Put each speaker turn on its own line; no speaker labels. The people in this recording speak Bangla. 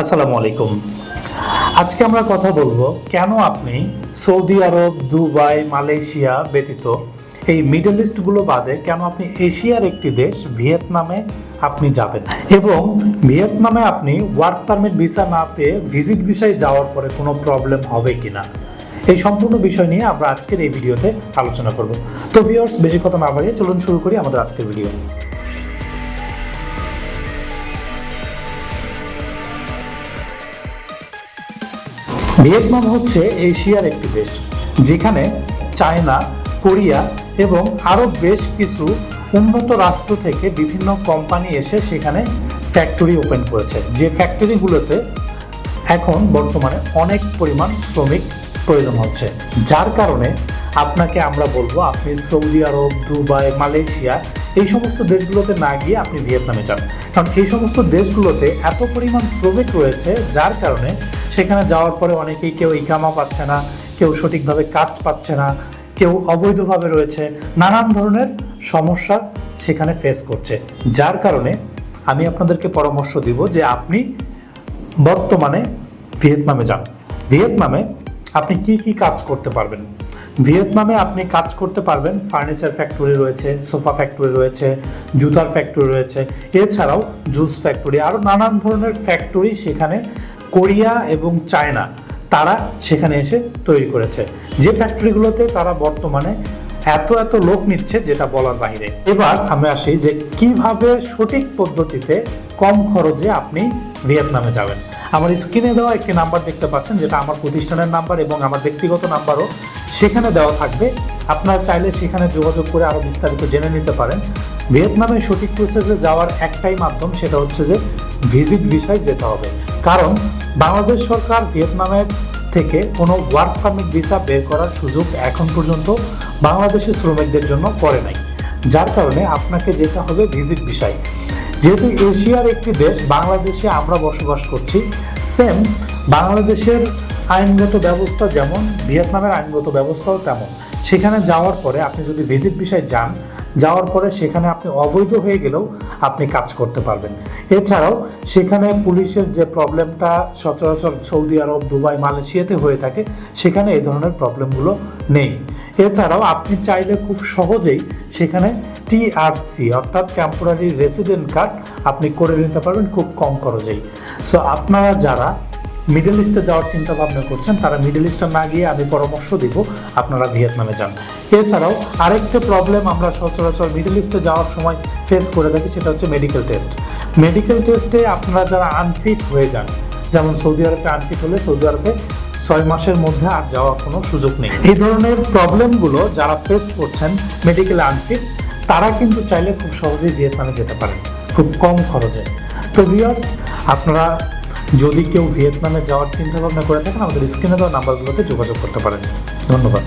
আসসালামু আলাইকুম। আজকে আমরা কথা বলব কেন আপনি সৌদি আরব, দুবাই, মালয়েশিয়া ব্যতীত এই মিডল ইস্টগুলো বাদে কেন আপনি এশিয়ার একটি দেশ ভিয়েতনামে আপনি যাবেন? এবং ভিয়েতনামে আপনি ওয়ার্ক পারমিট ভিসা না পেয়ে ভিজিট ভিসায় যাওয়ার পরে কোনো প্রবলেম হবে কিনা? এই সম্পূর্ণ বিষয় নিয়ে আমরা আজকের এই ভিডিওতে আলোচনা করব। তো ভিউয়ার্স বেশি কথা না বাড়িয়ে চলুন শুরু করি আমাদের আজকের ভিডিও ভিয়েতনাম হচ্ছে এশিয়ার একটি দেশ, যেখানে চায়না, কোরিয়া এবং আরও বেশ কিছু উন্নত রাষ্ট্র থেকে বিভিন্ন কোম্পানি এসে সেখানে ফ্যাক্টরি ওপেন করেছে। যে ফ্যাক্টরিগুলোতে এখন বর্তমানে অনেক পরিমাণ শ্রমিক প্রয়োজন হচ্ছে। যার কারণে আপনাকে আমরা বলব, আপনি সৌদি আরব, দুবাই, মালয়েশিয়া এই সমস্ত দেশগুলোতে না গিয়ে আপনি ভিয়েতনামে যান। কারণ এই সমস্ত দেশগুলোতে এত পরিমাণ শ্রমিক রয়েছে, যার কারণে সেখানে যাওয়ার পরে অনেকেই কেউ ইকামা পাচ্ছে না, কেউ সঠিকভাবে কাজ পাচ্ছে না, কেউ অবৈধভাবে রয়েছে, নানান ধরনের সমস্যা সেখানে ফেস করছে। যার কারণে আমি আপনাদেরকে পরামর্শ দিব যে আপনি বর্তমানে ভিয়েতনামে যান। ভিয়েতনামে আপনি কি কি কাজ করতে পারবেন? ভিয়েতনামে আপনি কাজ করতে পারবেন, ফার্নিচার ফ্যাক্টরি রয়েছে, সোফা ফ্যাক্টরি রয়েছে, জুতার ফ্যাক্টরি রয়েছে, এছাড়াও জুস ফ্যাক্টরি আরও নানান ধরনের ফ্যাক্টরি সেখানে কোরিয়া এবং চায়না, তারা সেখানে এসে তৈরি করেছে। যে ফ্যাক্টরিগুলোতে তারা বর্তমানে এত এত লোক নিচ্ছে, যেটা বলার বাইরে এবার আমরা আসি যে কীভাবে সঠিক পদ্ধতিতে কম খরচে আপনি ভিয়েতনামে যাবেন। আমার স্ক্রিনে দেওয়া একটি নাম্বার দেখতে পাচ্ছেন, যেটা আমার প্রতিষ্ঠানের নাম্বার এবং আমার ব্যক্তিগত নাম্বারও। সেখানে দেওয়া থাকবে। আপনারা চাইলে সেখানে যোগাযোগ করে আরও বিস্তারিত জেনে নিতে পারেন। ভিয়েতনামে সঠিক প্রসেসে যাওয়ার একটাই মাধ্যম, সেটা হচ্ছে যে ভিজিট ভিসায় যেতে হবে। কারণ বাংলাদেশ সরকার ভিয়েতনামের থেকে কোনো ওয়ার্ক পারমিট ভিসা বের করার সুযোগ এখন পর্যন্ত বাংলাদেশের শ্রমিকদের জন্য করে নাই। যার কারণে আপনাকে যেতে হবে ভিজিট ভিসায় যেহেতু এশিয়ার একটি দেশ, বাংলাদেশে আমরা বসবাস করছি সেম বাংলাদেশের আইনগত ব্যবস্থা যেমন, ভিয়েতনামের আইনগত ব্যবস্থাও তেমন। সেখানে যাওয়ার পরে আপনি যদি ভিজিট ভিসায় যান যাওয়ার পরে সেখানে আপনি অবৈধ হয়ে গেলেও আপনি কাজ করতে পারবেন। এছাড়াও সেখানে পুলিশের যে প্রবলেমটা সচরাচর সৌদি আরব, দুবাই, মালয়েশিয়াতে হয়ে থাকে, সেখানে এই ধরনের প্রবলেমগুলো নেই। এছাড়াও আপনি চাইলে খুব সহজেই সেখানে টিআরসি অর্থাৎ টেম্পোরারি রেসিডেন্ট কার্ড আপনি করে নিতে পারবেন খুব কম খরচেই। সো আপনারা যারা মিডল ইস্টে যাওয়ার চিন্তা ভাবনা করছেন, তারা মিডল ইস্টে না গিয়ে আমি পরামর্শ দিব, আপনারা ভিয়েতনামে যান। এছাড়াও আরেকটা প্রবলেম আমরা সচরাচর মিডল ইস্টে যাওয়ার সময় ফেস করে থাকি, সেটা হচ্ছে মেডিকেল টেস্ট মেডিকেল টেস্টে আপনারা যারা আনফিট হয়ে যান, যেমন সৌদি আরবে আনফিট হলে সৌদি আরবে ছয় মাসের মধ্যে আর যাওয়ার কোনো সুযোগ নেই। এই ধরনের প্রবলেমগুলো যারা ফেস করছেন মেডিকেল আনফিট তারা কিন্তু চাইলে খুব সহজেই ভিয়েতনামে যেতে পারেন, খুব কম খরচে। তো ভিউয়ার্স আপনারা যদি কেউ ভিয়েতনামে যাওয়ার চিন্তা ভাবনা করে থাকেন, আমাদের স্ক্রিনে দেওয়া নাম্বারগুলোতে যোগাযোগ করতে পারেন। ধন্যবাদ।